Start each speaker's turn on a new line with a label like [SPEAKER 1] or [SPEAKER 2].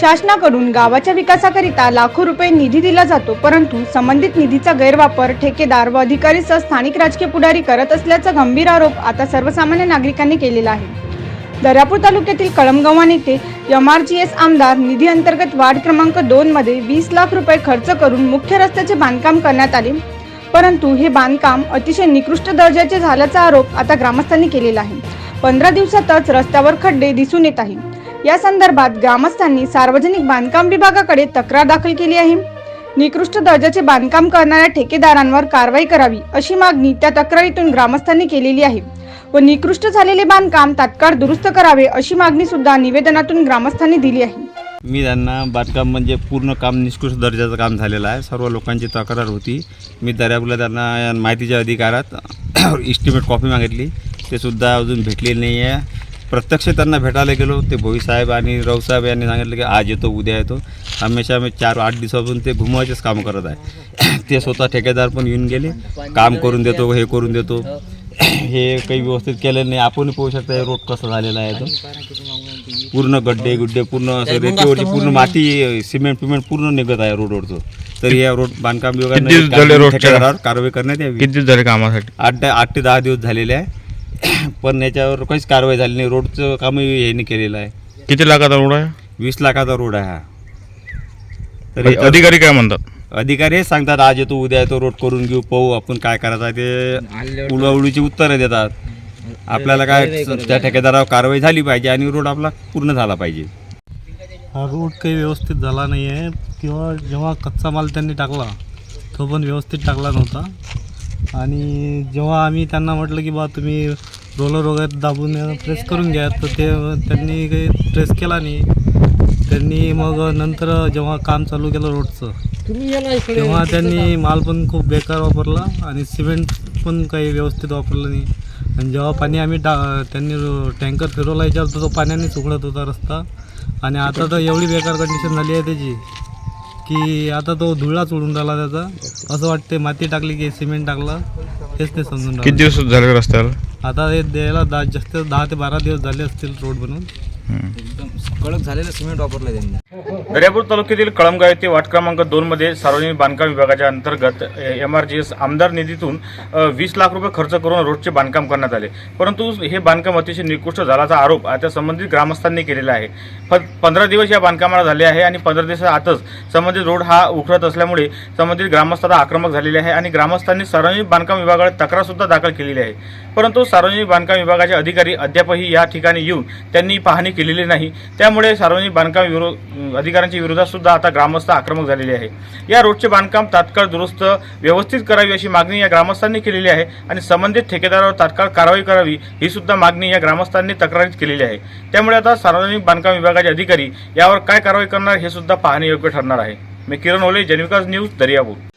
[SPEAKER 1] शासनाकडून गावाच्या विकासाकरिता लाखो रुपये निधी दिला जातो परंतु संबंधित निधीचा गैरवापर ठेकेदार व अधिकारीसह स्थानिक राजकीय पुढारी करत असल्याचा गंभीर आरोप आता सर्वसामान्य नागरिकांनी केलेला आहे. दर्यापूर तालुक्यातील कळमगावान येथे एम आर जी एस आमदार निधी अंतर्गत वार्ड क्रमांक दोन मध्ये वीस लाख रुपये खर्च करून मुख्य रस्त्याचे बांधकाम करण्यात आले परंतु हे बांधकाम अतिशय निकृष्ट दर्जाचे झाल्याचा आरोप आता ग्रामस्थांनी केलेला आहे. पंधरा दिवसातच रस्त्यावर खड्डे दिसून येत आहे या संदर्भात ग्रामस्थांनी सार्वजनिक बांधकाम विभागाकडे तक्रार दाखल केली आहे. निकृष्ट दर्जाचे बांधकाम करणाऱ्या ठेकेदारांवर कारवाई करावी अशी मागणी त्या तक्रारीतून ग्रामस्थांनी केलेली आहे व निकृष्ट झालेले बांधकाम तात्काळ दुरुस्त करावे अशी मागणी सुद्धा निवेदनातून ग्रामस्थांनी दिली आहे.
[SPEAKER 2] मी त्यांना बांधकाम म्हणजे पूर्ण काम निष्कृष्ट दर्जाचं काम झालेलं आहे. सर्व लोकांची तक्रार होती. मी दर्यापूरला त्यांना माहितीच्या अधिकारात इस्टिमेट कॉपी मागितली. ते सुद्धा अजून भेटलेली नाही आहे प्रत्यक्ष त्यांना भेटायला गेलो. ते भोईसाहेब आणि रावसाहेब यांनी सांगितलं की आज येतो उद्या येतो. हमेशा आम्ही चार आठ दिवसापासून ते घुमवायचेच काम करत आहे. ते स्वतः ठेकेदार पण येऊन गेले. काम करून देतो हे करून देतो. हे काही व्यवस्थित केलेलं नाही. आपण पाहू शकता हे रोड कसं झालेला आहे तो. पूर्ण गड्डे गुड्डे पूर्ण असं रेतीवरची पूर्ण माती सिमेंट पिमेंट पूर्ण निघत आहे रोडवरचं. तर या रोड बांधकाम विभागाने? ठेकेदारावर कारवाई करण्यात यावी.
[SPEAKER 3] किती झाले कामासाठी?
[SPEAKER 2] आठ ते आठ ते दहा दिवस झालेले आहे. पण याच्यावर काहीच कारवाई झाली नाही. रोडचं कामही यांनी केलेलं आहे.
[SPEAKER 3] किती लाखाचा रोड आहे?
[SPEAKER 2] वीस लाखाचा रोड आहे हा. तर याच्यावर
[SPEAKER 3] अधिकारी काय म्हणतात?
[SPEAKER 2] अधिकारी हेच सांगतात आज येतो उद्या येतो रोड करून घेऊ पाहू आपण काय करायचं आहे ते. उडवाउडीची उत्तरं देतात. आपल्याला काय त्या ठेकेदारावर कारवाई झाली पाहिजे आणि रोड आपला पूर्ण झाला पाहिजे.
[SPEAKER 4] हा रूट काही व्यवस्थित झाला नाही आहे किंवा जेव्हा कच्चा माल त्यांनी टाकला तो पण व्यवस्थित टाकला नव्हता. आणि जेव्हा आम्ही त्यांना म्हटलं की बा तुम्ही रोलर वगैरे दाबून प्रेस करून घ्या तर ते त्यांनी काही प्रेस केला नाही. त्यांनी मग नंतर जेव्हा काम चालू केलं रोडचं तेव्हा त्यांनी माल पण खूप बेकार वापरला आणि सिमेंट पण काही व्यवस्थित वापरलं नाही. आणि जेव्हा पाणी आम्ही टा त्यांनी टँकर फिरवला याच्यावर तो पाण्यानेच उघडत होता रस्ता. आणि आता तर एवढी बेकार कंडिशन झाली आहे त्याची. की आता तो धुळाच उडून राहिला त्याचा. असं वाटते माती टाकली की सिमेंट टाकलं तेच ते समजून
[SPEAKER 3] किती
[SPEAKER 4] राहिलं.
[SPEAKER 3] दिवस झाले रस्त्यावर
[SPEAKER 4] आता हे द्यायला दहा जास्त दहा ते बारा दिवस झाले असतील रोड बनवून
[SPEAKER 5] कडक झालेलं सिमेंट वापरलं त्यांनी.
[SPEAKER 6] दर्यापूर तालुक्यातील कळमगाव येथे वाट क्रमांक दोनमध्ये सार्वजनिक बांधकाम विभागाच्या अंतर्गत एम आर जी एस आमदार निधीतून वीस लाख रुपये खर्च करून रोडचे बांधकाम करण्यात आले. परंतु हे बांधकाम अतिशय निकृष्ट झाल्याचा आरोप आता संबंधित ग्रामस्थांनी केलेला आहे. प पंधरा दिवस या बांधकामाला झाले आहे आणि पंधरा दिवसाच्या आतच संबंधित रोड हा उखडत असल्यामुळे संबंधित ग्रामस्थाला आक्रमक झालेले आहे आणि ग्रामस्थांनी सार्वजनिक बांधकाम विभागाकडे तक्रार सुद्धा दाखल केलेली आहे. परंतु सार्वजनिक बांधकाम विभागाचे अधिकारी अद्यापही या ठिकाणी येऊन त्यांनी पाहणी केलेली नाही. त्यामुळे सार्वजनिक बांधकाम विरोध अधिकाऱ्यांच्या विरोधात सुद्धा आता ग्रामस्थ आक्रमक झालेले आहे. या रोडचे बांधकाम तात्काळ दुरुस्त व्यवस्थित करावी अशी मागणी या ग्रामस्थांनी केलेली आहे आणि संबंधित ठेकेदारावर तात्काळ कारवाई करावी ही सुद्धा मागणी या ग्रामस्थांनी तक्रारीत केलेली आहे. त्यामुळे आता सार्वजनिक बांधकाम विभागाचे अधिकारी यावर काय कारवाई करणार हे सुद्धा पाहणे योग्य ठरणार आहे. मी किरण ओले जनविकास न्यूज दर्यापूर.